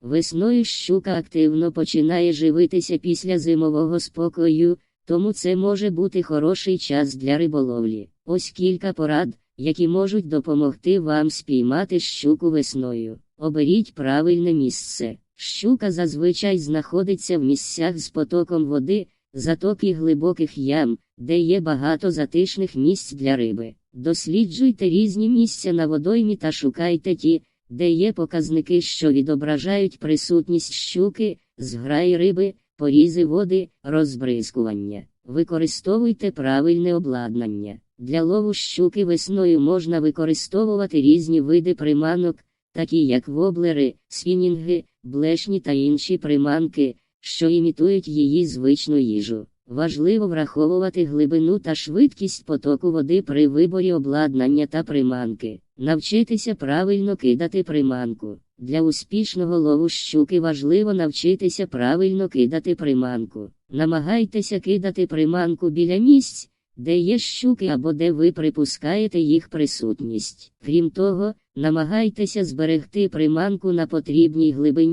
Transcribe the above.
Весною щука активно починає живитися після зимового спокою, тому це може бути хороший час для риболовлі. Ось кілька порад, які можуть допомогти вам спіймати щуку весною. Оберіть правильне місце. Щука зазвичай знаходиться в місцях з потоком води, затоки глибоких ям, де є багато затишних місць для риби. Досліджуйте різні місця на водоймі та шукайте ті, де є показники, що відображають присутність щуки, зграї риби, порізи води, розбризкування. Використовуйте правильне обладнання. Для лову щуки весною можна використовувати різні види приманок, такі як воблери, свінінги, блешні та інші приманки, що імітують її звичну їжу. Важливо враховувати глибину та швидкість потоку води при виборі обладнання та приманки. Навчитися правильно кидати приманку. Для успішного лову щуки важливо навчитися правильно кидати приманку. Намагайтеся кидати приманку біля місць, де є щуки або де ви припускаєте їх присутність. Крім того, намагайтеся зберегти приманку на потрібній глибині.